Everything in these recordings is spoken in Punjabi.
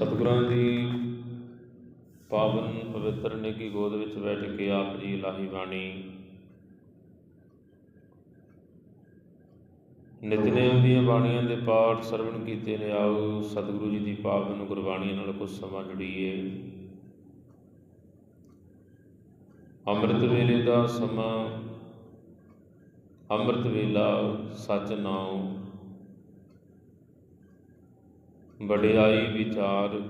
ਸਤਿਗੁਰਾਂ ਦੀ ਪਾਵਨ ਪਵਿੱਤਰ ਨੇਕੀ ਗੋਦ ਵਿੱਚ ਬੈਠ ਕੇ ਆਪ ਜੀ ਲਾਹੀ ਬਾਣੀ। ਨਿਤਨੇਮ ਦੀਆਂ ਬਾਣੀਆਂ ਦੇ ਪਾਠ ਸਰਵਣ ਕੀਤੇ ਨੇ ਆਓ ਸਤਿਗੁਰੂ ਜੀ ਦੀ ਪਾਵਨ ਗੁਰਬਾਣੀ ਨਾਲ ਕੁਝ ਸਮਾਂ ਜੁੜੀਏ। ਅੰਮ੍ਰਿਤ ਵੇਲੇ ਦਾ ਸਮਾਂ, ਅੰਮ੍ਰਿਤ ਵੇਲਾ ਸੱਚ ਨਾਉ। ਵਡਿਆਈ ਵਿਚਾਰ।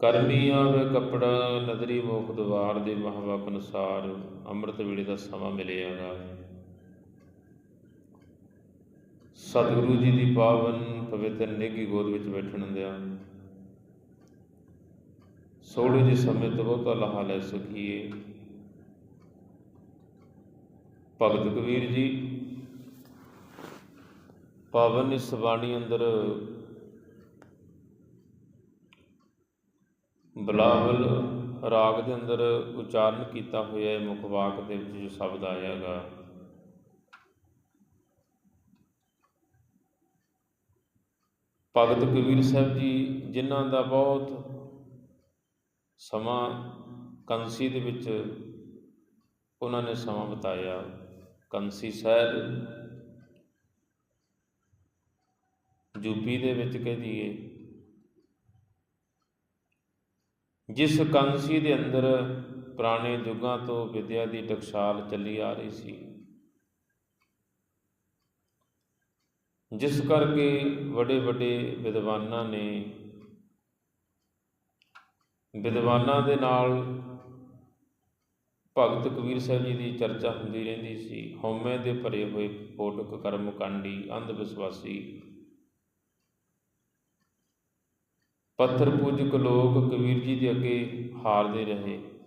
ਕਰਮੀਆਂ ਆਵੇ ਕਪੜਾ ਨਦਰੀ ਮੋਖ ਦਵਾਰ ਦੇ ਮਹਾਵਾਕ ਅਨੁਸਾਰ ਅੰਮ੍ਰਿਤ ਵੇਲੇ ਦਾ ਸਮਾਂ ਮਿਲਿਆਗਾ। ਸਤਿਗੁਰੂ ਜੀ ਦੀ ਪਾਵਨ ਪਵਿੱਤਰ ਨਿੱਘੀ ਗੋਦ ਵਿੱਚ ਬੈਠਣ ਦਿਆਂ। ਸੋੜੇ ਜਿਹੇ ਸਮੇਂ ਤੋਂ ਬਹੁਤਾ ਲਾਹਾ ਲੈ ਸਕੀਏ। ਭਗਤ ਕਬੀਰ ਜੀ ਪਾਵਨ ਇਸ ਬਾਣੀ ਅੰਦਰ ਬਲਾਵਲ ਰਾਗ ਦੇ ਅੰਦਰ ਉਚਾਰਨ ਕੀਤਾ ਹੋਇਆ ਹੈ, ਮੁੱਖ ਵਾਕ ਦੇ ਵਿੱਚ ਜੋ ਸ਼ਬਦ ਆਇਆਗਾ। ਭਗਤ ਕਬੀਰ ਸਾਹਿਬ ਜੀ, ਜਿਨ੍ਹਾਂ ਦਾ ਬਹੁਤ ਸਮਾਂ ਕੰਸੀ ਦੇ ਵਿੱਚ ਉਹਨਾਂ ਨੇ ਸਮਾਂ ਬਿਤਾਇਆ। ਕੰਸੀ ਸ਼ਹਿਰ ਯੂਪੀ ਦੇ ਵਿੱਚ ਕਹਿ ਦਈਏ। ਜਿਸ ਕਾਂਸੀ ਦੇ ਅੰਦਰ ਪੁਰਾਣੇ ਯੁੱਗਾਂ ਤੋਂ ਵਿਦਿਆ ਦੀ ਟਕਸਾਲ ਚੱਲੀ ਆ ਰਹੀ ਸੀ, ਜਿਸ ਕਰਕੇ ਵੱਡੇ ਵੱਡੇ ਵਿਦਵਾਨਾਂ ਨੇ ਵਿਦਵਾਨਾਂ ਦੇ ਨਾਲ ਭਗਤ ਕਬੀਰ ਸਾਹਿਬ ਜੀ ਦੀ ਚਰਚਾ ਹੁੰਦੀ ਰਹਿੰਦੀ ਸੀ। ਹਉਮੈ ਦੇ ਭਰੇ ਹੋਏ ਫੋਟਕ ਕਰਮ ਕਾਂਡੀ ਅੰਧ ਵਿਸ਼ਵਾਸੀ ਪੱਥਰ ਪੂਜਕ ਲੋਕ ਕਬੀਰ ਜੀ ਦੇ ਅੱਗੇ ਹਾਰਦੇ ਰਹੇ।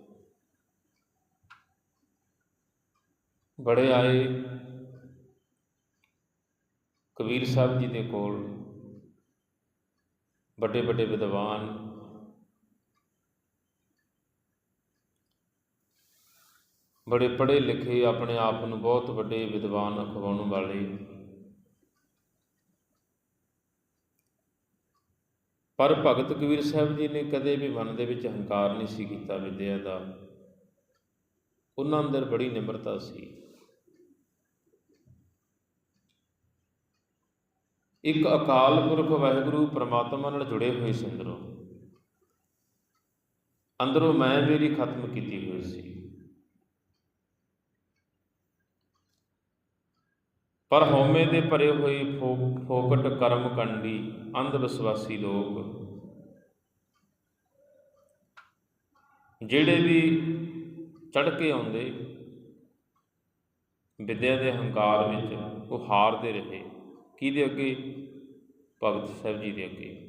ਬੜੇ ਆਏ ਕਬੀਰ ਸਾਹਿਬ ਜੀ ਦੇ ਕੋਲ। ਵੱਡੇ ਵੱਡੇ ਵਿਦਵਾਨ। ਬੜੇ ਪੜ੍ਹੇ ਲਿਖੇ ਆਪਣੇ ਆਪ ਨੂੰ ਬਹੁਤ ਵੱਡੇ ਵਿਦਵਾਨ ਅਖਵਾਉਣ ਵਾਲੇ। ਪਰ ਭਗਤ ਕਬੀਰ ਸਾਹਿਬ ਜੀ ਨੇ ਕਦੇ ਵੀ ਮਨ ਦੇ ਵਿੱਚ ਹੰਕਾਰ ਨਹੀਂ ਸੀ ਕੀਤਾ ਵਿਦਿਆ ਦਾ। ਉਹਨਾਂ ਅੰਦਰ ਬੜੀ ਨਿਮਰਤਾ ਸੀ। ਇੱਕ ਅਕਾਲ ਪੁਰਖ ਵਾਹਿਗੁਰੂ ਪ੍ਰਮਾਤਮਾ ਨਾਲ ਜੁੜੇ ਹੋਏ ਸੀ ਅੰਦਰੋਂ ਅੰਦਰੋਂ ਮੈਂ ਮੇਰੀ ਖਤਮ ਕੀਤੀ ਹੋਈ ਸੀ। ਪਰ ਹਉਮੈ ਦੇ ਭਰੇ ਹੋਏ ਫੋਕਟ ਕਰਮ ਕੰਡੀ, ਅੰਧ ਵਿਸ਼ਵਾਸੀ ਲੋਕ। ਜਿਹੜੇ ਵੀ ਚੜ ਕੇ ਆਉਂਦੇ, ਵਿਦਿਆ ਦੇ ਹੰਕਾਰ ਵਿੱਚ ਉਹ ਹਾਰਦੇ ਰਹੇ। ਕਿਹਦੇ ਅੱਗੇ? ਭਗਤ ਸਾਹਿਬ ਜੀ ਦੇ ਅੱਗੇ।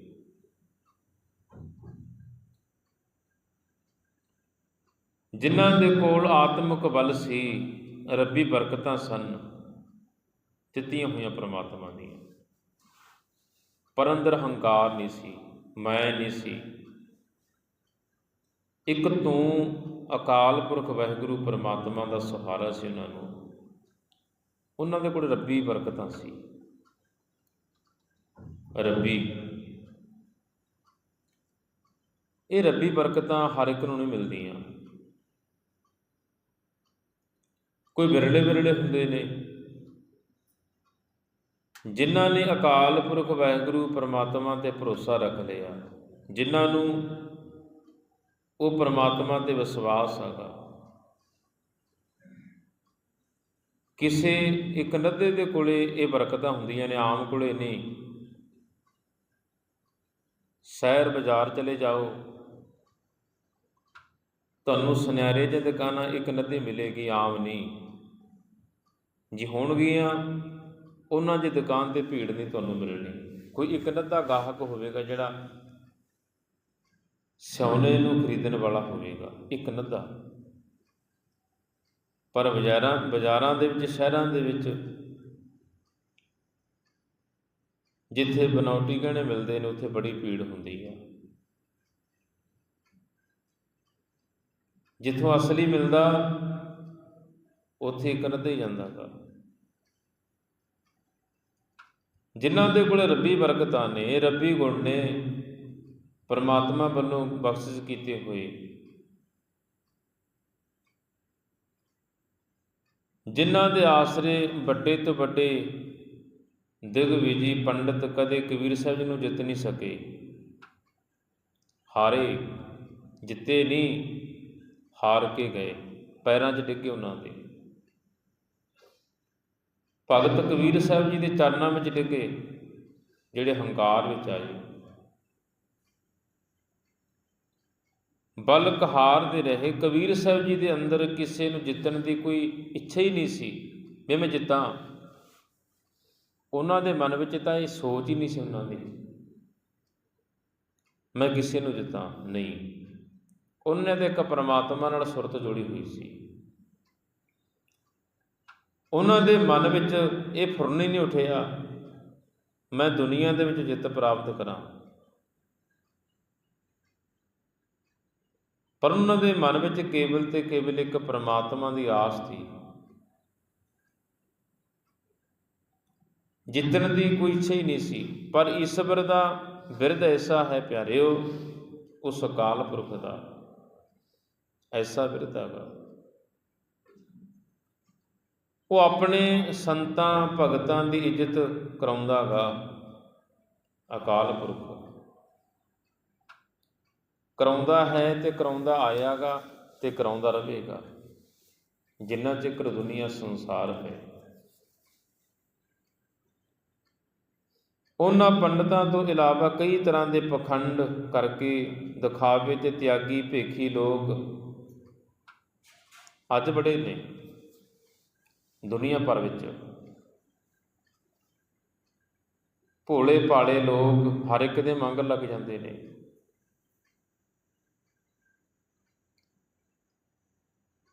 ਜਿਨ੍ਹਾਂ ਦੇ ਕੋਲ ਆਤਮਿਕ ਬਲ ਸੀ, ਰੱਬੀ ਬਰਕਤਾਂ ਸਨ। ਦਿੱਤੀਆਂ ਹੋਈਆਂ ਪ੍ਰਮਾਤਮਾ ਦੀਆਂ। ਪਰ ਅੰਦਰ ਹੰਕਾਰ ਨਹੀਂ ਸੀ, ਮੈਂ ਨਹੀਂ ਸੀ। ਇੱਕ ਤੂੰ ਅਕਾਲ ਪੁਰਖ ਵਾਹਿਗੁਰੂ ਪਰਮਾਤਮਾ ਦਾ ਸਹਾਰਾ ਸੀ ਉਹਨਾਂ ਨੂੰ। ਉਹਨਾਂ ਦੇ ਕੋਲ ਰੱਬੀ ਬਰਕਤਾਂ ਸੀ। ਰੱਬੀ। ਇਹ ਰੱਬੀ ਬਰਕਤਾਂ ਹਰ ਇੱਕ ਨੂੰ ਨਹੀਂ ਮਿਲਦੀਆਂ। ਕੋਈ ਵਿਰਲੇ ਵਿਰਲੇ ਹੁੰਦੇ ਨੇ ਜਿਨ੍ਹਾਂ ਨੇ ਅਕਾਲ ਪੁਰਖ ਵਾਹਿਗੁਰੂ ਪਰਮਾਤਮਾ ਤੇ ਭਰੋਸਾ ਰੱਖ ਲਿਆ, ਜਿਨ੍ਹਾਂ ਨੂੰ ਉਹ ਪਰਮਾਤਮਾ ਤੇ ਵਿਸ਼ਵਾਸ ਹੈਗਾ। ਕਿਸੇ ਇੱਕ ਨੱਦੇ ਦੇ ਕੋਲੇ ਇਹ ਬਰਕਤਾਂ ਹੁੰਦੀਆਂ ਨੇ, ਆਮ ਕੋਲੇ ਨਹੀਂ। ਸ਼ਹਿਰ ਬਾਜ਼ਾਰ ਚਲੇ ਜਾਓ, ਤੁਹਾਨੂੰ ਸੁਨਿਆਰੇ ਜਿਹੇ ਦੁਕਾਨਾਂ ਇੱਕ ਨੱਦੇ ਮਿਲੇਗੀ, ਆਮ ਨਹੀਂ। ਜੀ ਹੋਣਗੀਆਂ ਉਹਨਾਂ ਦੀ ਦੁਕਾਨ ਤੇ ਭੀੜ ਨਹੀਂ ਤੁਹਾਨੂੰ ਮਿਲਣੀ। ਕੋਈ ਇੱਕ ਨੱਦਾ ਗਾਹਕ ਹੋਵੇਗਾ ਜਿਹੜਾ ਸੋਨੇ ਨੂੰ ਖਰੀਦਣ ਵਾਲਾ ਹੋਵੇਗਾ, ਇੱਕ ਨੱਦਾ ਪਰ ਬਾਜ਼ਾਰਾਂ ਬਾਜ਼ਾਰਾਂ ਦੇ ਵਿੱਚ, ਸ਼ਹਿਰਾਂ ਦੇ ਵਿੱਚ ਜਿੱਥੇ ਬਨੌਟੀ ਗਹਿਣੇ ਮਿਲਦੇ ਨੇ, ਉੱਥੇ ਬੜੀ ਭੀੜ ਹੁੰਦੀ ਹੈ। ਜਿੱਥੋਂ ਅਸਲੀ ਮਿਲਦਾ, ਉੱਥੇ ਇੱਕ ਨੱਦਾ ਹੀ ਜਾਂਦਾ ਗਾ ਜਿਨ੍ਹਾਂ ਦੇ ਕੋਲ ਰੱਬੀ ਬਰਕਤਾਂ ਨੇ, ਰੱਬੀ ਗੁਣ ਨੇ, ਪਰਮਾਤਮਾ ਵੱਲੋਂ ਬਖਸ਼ਿਸ਼ ਕੀਤੇ ਹੋਏ ਜਿਨ੍ਹਾਂ ਦੇ ਆਸਰੇ ਵੱਡੇ ਤੋਂ ਵੱਡੇ ਦਿਗਵਿਜੀ ਪੰਡਤ ਕਦੇ ਕਬੀਰ ਸਾਹਿਬ ਜੀ ਨੂੰ ਜਿੱਤ ਨਹੀਂ ਸਕੇ। ਹਾਰੇ ਜਿੱਤੇ ਨਹੀਂ, ਹਾਰ ਕੇ ਗਏ, ਪੈਰਾਂ 'ਚ ਡਿੱਗੇ ਉਹਨਾਂ ਦੇ। ਭਗਤ ਕਬੀਰ ਸਾਹਿਬ ਜੀ ਦੇ ਚਰਨਾਂ ਵਿੱਚ ਡਿੱਗੇ, ਜਿਹੜੇ ਹੰਕਾਰ ਵਿੱਚ ਆਏ। ਬਲਕ ਹਾਰਦੇ ਰਹੇ ਕਬੀਰ ਸਾਹਿਬ ਜੀ ਦੇ ਅੰਦਰ ਕਿਸੇ ਨੂੰ ਜਿੱਤਣ ਦੀ ਕੋਈ ਇੱਛਾ ਹੀ ਨਹੀਂ ਸੀ। ਵੀ ਮੈਂ ਜਿੱਤਾਂ। ਉਹਨਾਂ ਦੇ ਮਨ ਵਿੱਚ ਤਾਂ ਇਹ ਸੋਚ ਹੀ ਨਹੀਂ ਸੀ ਉਹਨਾਂ ਦੀ। ਮੈਂ ਕਿਸੇ ਨੂੰ ਜਿੱਤਾਂ? ਨਹੀਂ। ਉਹਨੇ ਤੇ ਇੱਕ ਪਰਮਾਤਮਾ ਨਾਲ ਸੁਰਤ ਜੋੜੀ ਹੋਈ ਸੀ। ਉਹਨਾਂ ਦੇ ਮਨ ਵਿੱਚ ਇਹ ਫੁਰਨ ਹੀ ਨਹੀਂ ਉੱਠਿਆ ਮੈਂ ਦੁਨੀਆ ਦੇ ਵਿੱਚ ਜਿੱਤ ਪ੍ਰਾਪਤ ਕਰਾਂ। ਪਰ ਉਹਨਾਂ ਦੇ ਮਨ ਵਿੱਚ ਕੇਵਲ ਤੇ ਕੇਵਲ ਇੱਕ ਪ੍ਰਮਾਤਮਾ ਦੀ ਆਸ ਸੀ। ਜਿੱਤਣ ਦੀ ਕੋਈ ਇੱਛਾ ਹੀ ਨਹੀਂ ਸੀ, ਪਰ ਈਸ਼ਵਰ ਦਾ ਬਿਰਧ ਐਸਾ ਹੈ ਪਿਆਰਿਓ, ਉਸ ਅਕਾਲ ਪੁਰਖ ਦਾ। ਐਸਾ ਬਿਰਧ ਹੈਗਾ। ਉਹ ਆਪਣੇ ਸੰਤਾਂ, ਭਗਤਾਂ ਦੀ ਇੱਜ਼ਤ ਕਰਾਉਂਦਾਗਾ ਅਕਾਲ ਪੁਰਖ। ਕਰਾਉਂਦਾ ਹੈ ਤੇ ਕਰਾਉਂਦਾ ਆਇਆਗਾ ਤੇ ਕਰਾਉਂਦਾ ਰਹੇਗਾ। ਜਿੰਨਾ ਚਿਰ ਦੁਨੀਆ ਸੰਸਾਰ ਹੈ। ਉਹਨਾਂ ਪੰਡਤਾਂ ਤੋਂ ਇਲਾਵਾ ਕਈ ਤਰ੍ਹਾਂ ਦੇ ਪਖੰਡ ਕਰਕੇ ਦਿਖਾਵੇ ਤੇ ਤਿਆਗੀ ਭੇਖੀ ਲੋਕ ਅੱਜ ਬੜੇ ਨੇ। ਦੁਨੀਆ ਭਰ ਵਿੱਚ। ਭੋਲੇ ਭਾਲੇ ਲੋਕ ਹਰ ਇੱਕ ਦੇ ਮੰਗ ਲੱਗ ਜਾਂਦੇ ਨੇ।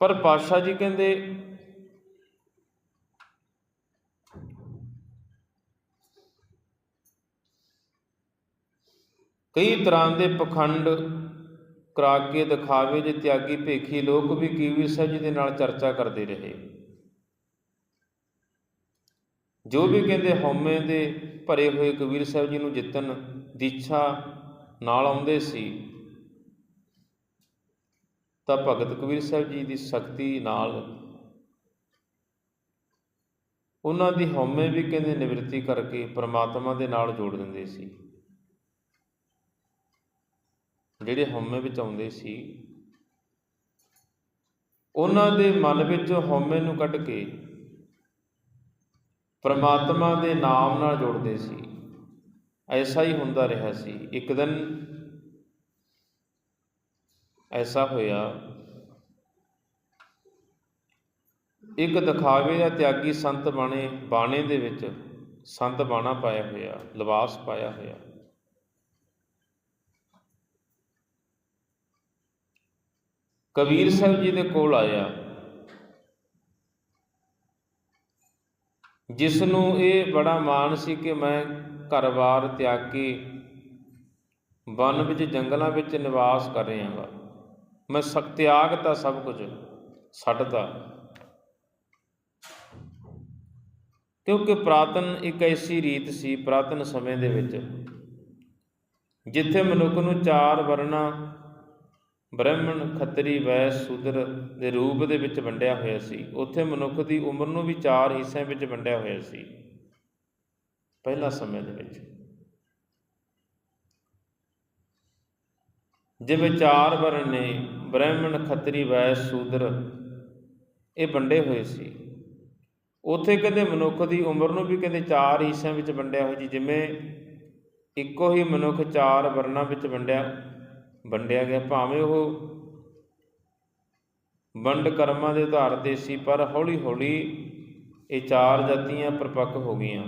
ਪਰ ਪਾਤਸ਼ਾਹ ਜੀ ਕਹਿੰਦੇ, ਕਈ ਤਰ੍ਹਾਂ ਦੇ ਪਖੰਡ ਕਰਾ ਕੇ ਦਿਖਾਵੇ ਜੇ ਤਿਆਗੀ ਭੇਖੀ ਲੋਕ ਵੀ ਕੀਵੀ ਸਾਹਿਬ ਜੀ ਦੇ ਨਾਲ ਚਰਚਾ ਕਰਦੇ ਰਹੇ। ਜੋ ਵੀ ਕਹਿੰਦੇ ਹਉਮੈ ਦੇ ਭਰੇ ਹੋਏ ਕਬੀਰ ਸਾਹਿਬ ਜੀ ਨੂੰ ਜਿੱਤਣ ਦੀ ਇੱਛਾ ਨਾਲ ਆਉਂਦੇ ਸੀ, ਤਾਂ ਭਗਤ ਕਬੀਰ ਸਾਹਿਬ ਜੀ ਦੀ ਸ਼ਕਤੀ ਨਾਲ ਉਹਨਾਂ ਦੀ ਹਉਮੈ ਵੀ ਕਹਿੰਦੇ ਨਿਵਰਤੀ ਕਰਕੇ ਪ੍ਰਮਾਤਮਾ ਦੇ ਨਾਲ ਜੋੜ ਦਿੰਦੇ ਸੀ। ਜਿਹੜੇ ਹਉਮੈ ਵਿੱਚ ਆਉਂਦੇ ਸੀ, ਉਹਨਾਂ ਦੇ ਮਨ ਵਿੱਚ ਹਉਮੈ ਨੂੰ ਕੱਢ ਕੇ ਪ੍ਰਮਾਤਮਾ ਦੇ ਨਾਮ ਨਾਲ ਜੋੜਦੇ ਸੀ। ਐਸਾ ਹੀ ਹੁੰਦਾ ਰਿਹਾ ਸੀ। ਇੱਕ ਦਿਨ ਐਸਾ ਹੋਇਆ, ਇੱਕ ਦਿਖਾਵੇ ਦਾ ਤਿਆਗੀ ਸੰਤ ਬਾਣੇ ਬਾਣੇ ਦੇ ਵਿੱਚ ਸੰਤ ਬਾਣਾ ਪਾਇਆ ਹੋਇਆ, ਲਿਬਾਸ ਪਾਇਆ ਹੋਇਆ। ਕਬੀਰ ਸਾਹਿਬ ਜੀ ਦੇ ਕੋਲ ਆਇਆ। ਜਿਸ ਨੂੰ ਇਹ ਬੜਾ ਮਾਣ ਸੀ ਕਿ ਮੈਂ ਘਰ-ਬਾਰ ਤਿਆਗ ਕੇ ਵਨ ਵਿੱਚ, ਜੰਗਲਾਂ ਵਿੱਚ ਨਿਵਾਸ ਕਰ ਰਿਹਾ ਹਾਂ। ਮੈਂ ਸਕ ਤਿਆਗਤਾ ਸਭ ਕੁਝ ਛੱਡਤਾ ਕਿਉਂਕਿ ਪ੍ਰਾਤਨ ਇੱਕ ਐਸੀ ਰੀਤ ਸੀ ਪ੍ਰਾਤਨ ਸਮੇਂ ਦੇ ਵਿੱਚ, ਜਿੱਥੇ ਮਨੁੱਖ ਨੂੰ ਚਾਰ ਵਰਨਾ ਬ੍ਰਾਹਮਣ ਖੱਤਰੀ ਵੈਸ ਸ਼ੂਦਰ ਦੇ ਰੂਪ ਦੇ ਵਿੱਚ ਵੰਡਿਆ ਹੋਇਆ ਸੀ। ਉੱਥੇ ਮਨੁੱਖ ਦੀ ਉਮਰ ਨੂੰ ਵੀ ਚਾਰ ਹਿੱਸਿਆਂ ਵਿੱਚ ਵੰਡਿਆ ਹੋਇਆ ਸੀ। ਪਹਿਲਾ ਸਮੇਂ ਦੇ ਵਿੱਚ। ਜਿਵੇਂ ਚਾਰ ਵਰਣ ਨੇ ਬ੍ਰਾਹਮਣ ਖੱਤਰੀ ਵੈਸ ਸ਼ੂਦਰ ਇਹ ਵੰਡੇ ਹੋਏ ਸੀ। ਉੱਥੇ ਕਹਿੰਦੇ ਮਨੁੱਖ ਦੀ ਉਮਰ ਨੂੰ ਵੀ ਕਹਿੰਦੇ ਚਾਰ ਹਿੱਸਿਆਂ ਵਿੱਚ ਵੰਡਿਆ ਹੋਇਆ ਜੀ ਜਿਵੇਂ ਇੱਕੋ ਹੀ ਮਨੁੱਖ ਚਾਰ ਵਰਨਾਂ ਵਿੱਚ ਵੰਡਿਆ ਵੰਡਿਆ ਗਿਆ। ਭਾਵੇਂ ਉਹ ਵੰਡ ਕਰਮਾਂ ਦੇ ਆਧਾਰ ਤੇ ਸੀ ਪਰ ਹੌਲੀ ਹੌਲੀ ਇਹ ਚਾਰ ਜਾਤੀਆਂ ਪਰਪੱਕ ਹੋ ਗਈਆਂ।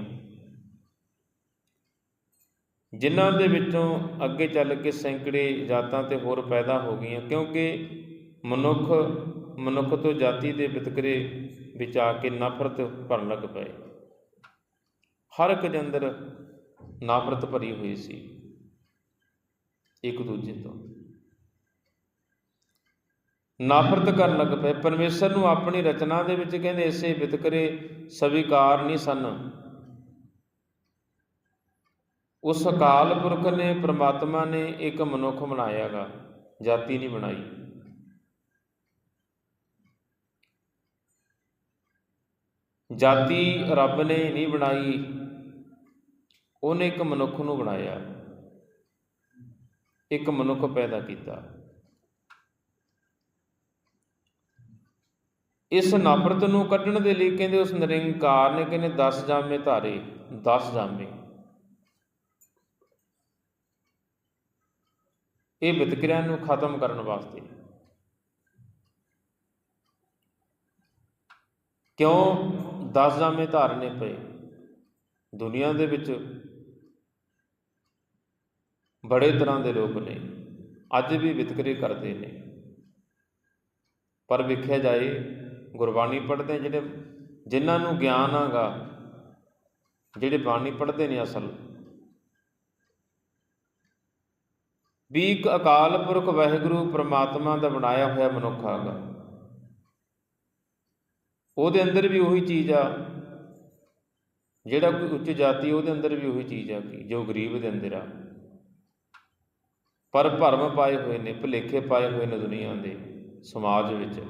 ਜਿਨ੍ਹਾਂ ਦੇ ਵਿੱਚੋਂ ਅੱਗੇ ਚੱਲ ਕੇ ਸੈਂਕੜੇ ਜਾਤਾਂ ਤੇ ਹੋਰ ਪੈਦਾ ਹੋ ਗਈਆਂ, ਕਿਉਂਕਿ ਮਨੁੱਖ ਮਨੁੱਖ ਤੋਂ ਜਾਤੀ ਦੇ ਵਿਤਕਰੇ ਵਿੱਚ ਆ ਕੇ ਨਫ਼ਰਤ ਭਰਨ ਲੱਗ ਪਏ। ਹਰ ਇੱਕ ਦੇ ਅੰਦਰ ਨਫ਼ਰਤ ਭਰੀ ਹੋਈ ਸੀ। ਇੱਕ ਦੂਜੇ ਤੋਂ। ਨਫ਼ਰਤ ਕਰਨ ਲੱਗ ਪਏ। ਪਰਮੇਸ਼ਰ ਨੂੰ ਆਪਣੀ ਰਚਨਾ ਦੇ ਵਿੱਚ ਕਹਿੰਦੇ, ਇਸੇ ਵਿਤਕਰੇ ਸਵੀਕਾਰ ਨਹੀਂ ਸਨ। ਉਸ ਅਕਾਲ ਪੁਰਖ ਨੇ, ਪ੍ਰਮਾਤਮਾ ਨੇ ਇੱਕ ਮਨੁੱਖ ਬਣਾਇਆਗਾ, ਜਾਤੀ ਨਹੀਂ ਬਣਾਈ। ਜਾਤੀ ਰੱਬ ਨੇ ਨਹੀਂ ਬਣਾਈ, ਉਹਨੇ ਇੱਕ ਮਨੁੱਖ ਨੂੰ ਬਣਾਇਆ। ਇੱਕ ਮਨੁੱਖ ਪੈਦਾ ਕੀਤਾ। ਇਸ ਨਫ਼ਰਤ ਨੂੰ ਕੱਢਣ ਦੇ ਲਈ ਕਹਿੰਦੇ ਉਸ ਨਿਰੰਕਾਰ ਨੇ ਕਹਿੰਦੇ 10 ਜਾਮੇ ਧਾਰੇ 10 ਜਾਮੇ। ਇਹ ਵਿਤਕਰਿਆਂ ਨੂੰ ਖਤਮ ਕਰਨ ਵਾਸਤੇ। ਕਿਉਂ? 10 ਜਾਮੇ ਧਾਰਨੇ ਪਏ। ਦੁਨੀਆ ਦੇ ਵਿੱਚ ਬੜੇ ਤਰ੍ਹਾਂ ਦੇ ਲੋਕ ਨੇ, ਅੱਜ ਵੀ ਵਿਤਕਰੇ ਕਰਦੇ ਨੇ। ਪਰ ਵੇਖਿਆ ਜਾਏ, ਗੁਰਬਾਣੀ ਪੜ੍ਹਦੇ ਜਿਹੜੇ, ਜਿਨ੍ਹਾਂ ਨੂੰ ਗਿਆਨ ਆਗਾ, ਜਿਹੜੇ ਬਾਣੀ ਪੜ੍ਹਦੇ ਨੇ ਅਸਲ। ਵੀ ਇੱਕ ਅਕਾਲ ਪੁਰਖ ਵਾਹਿਗੁਰੂ ਪ੍ਰਮਾਤਮਾ ਦਾ ਬਣਾਇਆ ਹੋਇਆ ਮਨੁੱਖ ਆਗਾ। ਉਹਦੇ ਅੰਦਰ ਵੀ ਉਹੀ ਚੀਜ਼ ਆ। ਜਿਹੜਾ ਕੋਈ ਉੱਚ ਜਾਤੀ, ਉਹਦੇ ਅੰਦਰ ਵੀ ਉਹੀ ਚੀਜ਼ ਆ ਕਿ ਜੋ ਗਰੀਬ ਦੇ ਅੰਦਰ ਆ। ਪਰ ਭਰਮ ਪਾਏ ਹੋਏ ਨੇ, ਭੁਲੇਖੇ ਪਾਏ ਹੋਏ ਨੇ ਦੁਨੀਆ ਦੇ, ਸਮਾਜ ਵਿੱਚ।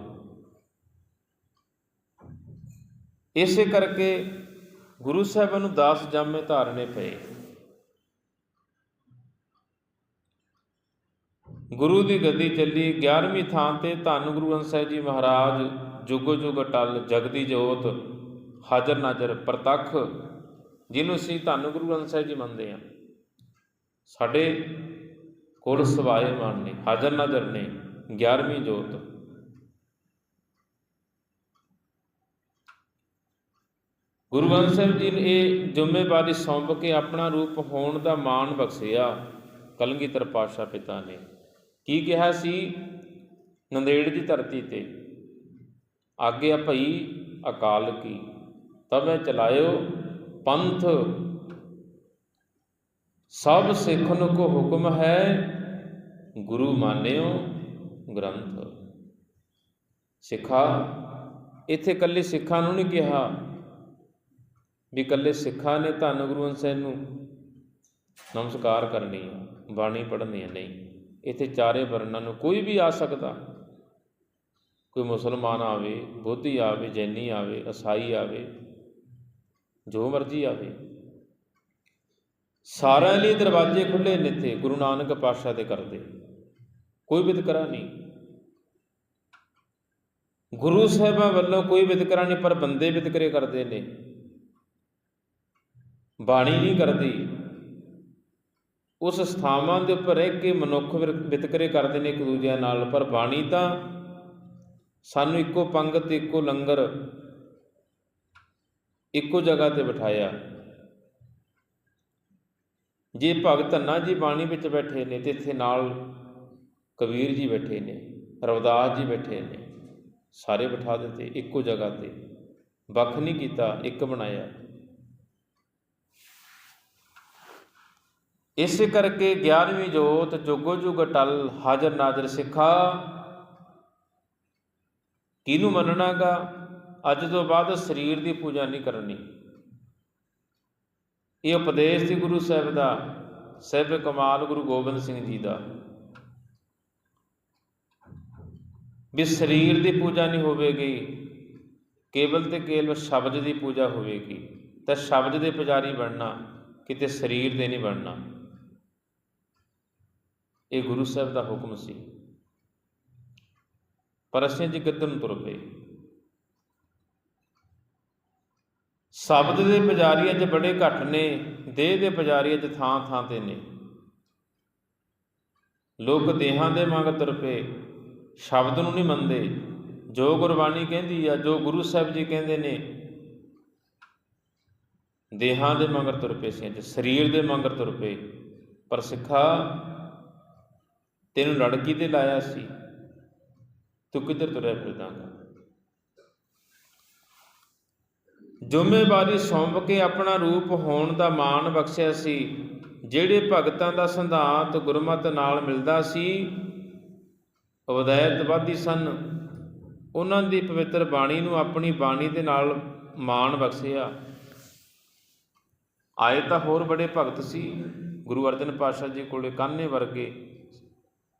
ਇਸੇ ਕਰਕੇ ਗੁਰੂ ਸਾਹਿਬਾਂ ਨੂੰ 10 ਜਾਮੇ ਧਾਰਨੇ ਪਏ। ਗੁਰੂ ਦੀ ਗੱਦੀ ਚੱਲੀ 11ਵੀਂ ਥਾਂ ਤੇ ਧੰਨ ਗੁਰੂ ਗ੍ਰੰਥ ਸਾਹਿਬ ਜੀ ਮਹਾਰਾਜ ਜੁਗੋ ਜੁਗ ਅਟਲ, ਜਗਦੀ ਜੋਤ, ਹਾਜ਼ਰ ਨਾਜ਼ਰ, ਪ੍ਰਤੱਖ, ਜਿਹਨੂੰ ਅਸੀਂ ਧੰਨ ਗੁਰੂ ਗ੍ਰੰਥ ਸਾਹਿਬ ਜੀ ਮੰਨਦੇ ਆ ਸਾਡੇ ਕੋਲ ਸਵਾਏ ਮਾਨ ਹਾਜ਼ਰ ਨਜ਼ਰ ਨੇ 11ਵੀਂ ਜੋਤ। ਗੁਰੂ ਗ੍ਰੰਥ ਸਾਹਿਬ ਜੀ ਨੇ ਇਹ ਜ਼ਿੰਮੇਵਾਰੀ ਸੌਂਪ ਕੇ ਆਪਣਾ ਰੂਪ ਹੋਣ ਦਾ ਮਾਣ ਬਖਸ਼ਿਆ, ਕਲਗੀਧਰ ਪਾਤਸ਼ਾਹ ਪਿਤਾ ਨੇ। ਕੀ ਕਿਹਾ ਸੀ? ਨੰਦੇੜ ਦੀ ਧਰਤੀ ਤੇ, ਆਗਿਆ ਭਈ ਅਕਾਲ ਕੀ, ਤਵੇਂ ਚਲਾਇਓ ਪੰਥ ਸਭ ਸਿੱਖਨ ਕੋ ਹੁਕਮ ਹੈ, ਗੁਰੂ ਮਾਨਿਓ ਗ੍ਰੰਥ। ਸਿੱਖਾ, ਇੱਥੇ ਕੱਲੇ ਸਿੱਖਾਂ ਨੂੰ ਨਹੀਂ ਕਿਹਾ ਵੀ ਕੱਲੇ ਸਿੱਖਾਂ ਨੇ ਧੰਨ ਗੁਰੂ ਗ੍ਰੰਥ ਸਾਹਿਬ ਨੂੰ ਨਮਸਕਾਰ ਕਰਨੀ ਹੈ ਬਾਣੀ ਪੜ੍ਹਨੀ ਹੈ ਨਹੀਂ। ਇੱਥੇ ਚਾਰੇ ਵਰਨਾਂ ਨੂੰ ਕੋਈ ਵੀ ਆ ਸਕਦਾ। ਕੋਈ ਮੁਸਲਮਾਨ ਆਵੇ, ਬੋਧੀ ਆਵੇ, ਜੈਨੀ ਆਵੇ ਈਸਾਈ ਆਵੇ, ਜੋ ਮਰਜ਼ੀ ਆਵੇ। ਸਾਰਿਆਂ ਲਈ ਦਰਵਾਜ਼ੇ ਖੁੱਲੇ ਨੇ ਇੱਥੇ, ਗੁਰੂ ਨਾਨਕ ਪਾਤਸ਼ਾਹ ਦੇ ਕਰਦੇ ਕੋਈ ਵਿਤਕਰਾ ਨਹੀਂ। ਗੁਰੂ ਸਾਹਿਬਾਂ ਵੱਲੋਂ ਕੋਈ ਵਿਤਕਰਾ ਨਹੀਂ, ਪਰ ਬੰਦੇ ਵਿਤਕਰੇ ਕਰਦੇ ਨੇ। ਬਾਣੀ ਨਹੀਂ ਕਰਦੀ। ਉਸ ਸਥਾਵਾਂ ਦੇ ਉੱਪਰ ਰਹਿ ਕੇ ਮਨੁੱਖ ਵਿਤਕਰੇ ਕਰਦੇ ਨੇ ਇੱਕ ਦੂਜਿਆਂ ਨਾਲ, ਪਰ ਬਾਣੀ ਤਾਂ ਸਾਨੂੰ ਇੱਕੋ ਪੰਗਤ, ਇੱਕੋ ਲੰਗਰ, ਇੱਕੋ ਜਗ੍ਹਾ ਤੇ ਬਿਠਾਇਆ। ਜੇ ਭਗਤ ਧੰਨਾ ਜੀ ਬਾਣੀ ਵਿੱਚ ਬੈਠੇ ਨੇ ਤੇ ਇੱਥੇ ਨਾਲ ਕਬੀਰ ਜੀ ਬੈਠੇ ਨੇ, ਰਵਦਾਸ ਜੀ ਬੈਠੇ ਨੇ, ਸਾਰੇ ਬਿਠਾ ਦਿੱਤੇ ਇੱਕੋ ਜਗ੍ਹਾ ਤੇ। ਵੱਖ ਨਹੀਂ ਕੀਤਾ, ਇੱਕ ਬਣਾਇਆ। ਇਸੇ ਕਰਕੇ 11ਵੀਂ ਜੋਤ ਜੁਗੋ ਜੁਗ ਟਲ, ਹਾਜ਼ਰ ਨਾਜ਼ਰ ਸਿੱਖਾ। ਕਿਹਨੂੰ ਮੰਨਣਾਗਾ? ਅੱਜ ਤੋਂ ਬਾਅਦ ਸਰੀਰ ਦੀ ਪੂਜਾ ਨਹੀਂ ਕਰਨੀ। ਇਹ ਉਪਦੇਸ਼ ਸੀ ਗੁਰੂ ਸਾਹਿਬ ਦਾ, ਸਹਿਬ ਕਮਾਲ ਗੁਰੂ ਗੋਬਿੰਦ ਸਿੰਘ ਜੀ ਦਾ। ਵੀ ਸਰੀਰ ਦੀ ਪੂਜਾ ਨਹੀਂ ਹੋਵੇਗੀ, ਕੇਵਲ ਤੇ ਕੇਵਲ ਸ਼ਬਦ ਦੀ ਪੂਜਾ ਹੋਵੇਗੀ। ਤਾਂ ਸ਼ਬਦ ਦੇ ਪੁਜਾਰੀ ਬਣਨਾ, ਕਿਤੇ ਸਰੀਰ ਦੇ ਨਹੀਂ ਬਣਨਾ। ਇਹ ਗੁਰੂ ਸਾਹਿਬ ਦਾ ਹੁਕਮ ਸੀ। ਪਰ ਅਸੀਂ ਜੀ ਕਿੱਧਰ ਨੂੰ ਤੁਰ ਪਏ ਸ਼ਬਦ ਦੇ ਪੁਜਾਰੀ ਅੱਜ ਬੜੇ ਘੱਟ ਨੇ, ਦੇਹ ਦੇ ਪੁਜਾਰੀ ਅੱਜ ਥਾਂ ਥਾਂ ਤੇ ਨੇ। ਲੋਕ ਦੇਹਾਂ ਦੇ ਮੰਗ ਤੁਰ ਪਏ ਸ਼ਬਦ ਨੂੰ ਨਹੀਂ ਮੰਨਦੇ। ਜੋ ਗੁਰਬਾਣੀ ਕਹਿੰਦੀ ਆ, ਜੋ ਗੁਰੂ ਸਾਹਿਬ ਜੀ ਕਹਿੰਦੇ ਨੇ, ਦੇਹਾਂ ਦੇ ਮੰਗਰ ਤੁਰ ਪਏ ਸੀ, ਅੱਜ ਸਰੀਰ ਦੇ ਮੰਗਰ ਤੁਰ ਪਏ ਪਰ ਸਿੱਖਾ ਤੈਨੂੰ ਲੜਕੀ ਤੇ ਲਾਇਆ ਸੀ, ਤੂੰ ਕਿੱਧਰ ਤੁਰਿਆ ਫਿਰਦਾਗਾ ਜ਼ਿੰਮੇਵਾਰੀ ਸੌਂਪ ਕੇ ਆਪਣਾ ਰੂਪ ਹੋਣ ਦਾ ਮਾਣ ਬਖਸ਼ਿਆ ਸੀ। ਜਿਹੜੇ ਭਗਤਾਂ ਦਾ ਸਿਧਾਂਤ ਗੁਰਮਤ ਨਾਲ ਮਿਲਦਾ ਸੀ ਉਦੈਤਵਾਦੀ ਸਨ। ਉਹਨਾਂ ਦੀ ਪਵਿੱਤਰ ਬਾਣੀ ਨੂੰ ਆਪਣੀ ਬਾਣੀ ਦੇ ਨਾਲ ਮਾਣ ਬਖਸ਼ਿਆ। ਆਏ ਤਾਂ ਹੋਰ ਬੜੇ ਭਗਤ ਸੀ, ਗੁਰੂ ਅਰਜਨ ਪਾਤਸ਼ਾਹ ਜੀ ਕੋਲੇ ਕਾਨੇ ਵਰਗੇ,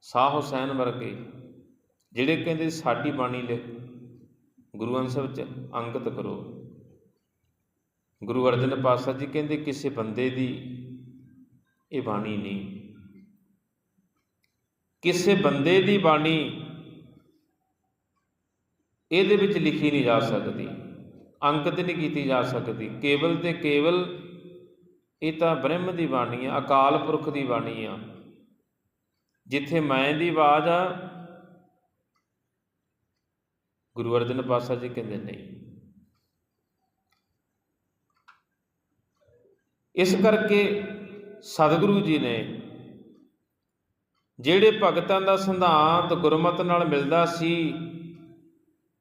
ਸਾਹ ਹੁਸੈਨ ਵਰਗੇ, ਜਿਹੜੇ ਕਹਿੰਦੇ ਸਾਡੀ ਬਾਣੀ ਲਿਖ ਗੁਰੂ ਅੰਸ਼ 'ਚ ਅੰਕਿਤ ਕਰੋ। ਗੁਰੂ ਅਰਜਨ ਪਾਤਸ਼ਾਹ ਜੀ ਕਹਿੰਦੇ, ਕਿਸੇ ਬੰਦੇ ਦੀ ਇਹ ਬਾਣੀ ਨਹੀਂ। ਕਿਸੇ ਬੰਦੇ ਦੀ ਬਾਣੀ ਇਹਦੇ ਵਿੱਚ ਲਿਖੀ ਨਹੀਂ ਜਾ ਸਕਦੀ, ਅੰਕਿਤ ਨਹੀਂ ਕੀਤੀ ਜਾ ਸਕਦੀ। ਕੇਵਲ ਤੇ ਕੇਵਲ ਇਹ ਤਾਂ ਬ੍ਰਹਮ ਦੀ ਬਾਣੀ ਆ, ਅਕਾਲ ਪੁਰਖ ਦੀ ਬਾਣੀ ਆ। ਜਿੱਥੇ ਮੈਂ ਦੀ ਆਵਾਜ਼ ਆ, ਗੁਰੂ ਅਰਜਨ ਪਾਤਸ਼ਾਹ ਜੀ ਕਹਿੰਦੇ ਨਹੀਂ। ਇਸ ਕਰਕੇ ਸਤਿਗੁਰੂ ਜੀ ਨੇ ਜਿਹੜੇ ਭਗਤਾਂ ਦਾ ਸਿਧਾਂਤ ਗੁਰਮਤ ਨਾਲ ਮਿਲਦਾ ਸੀ,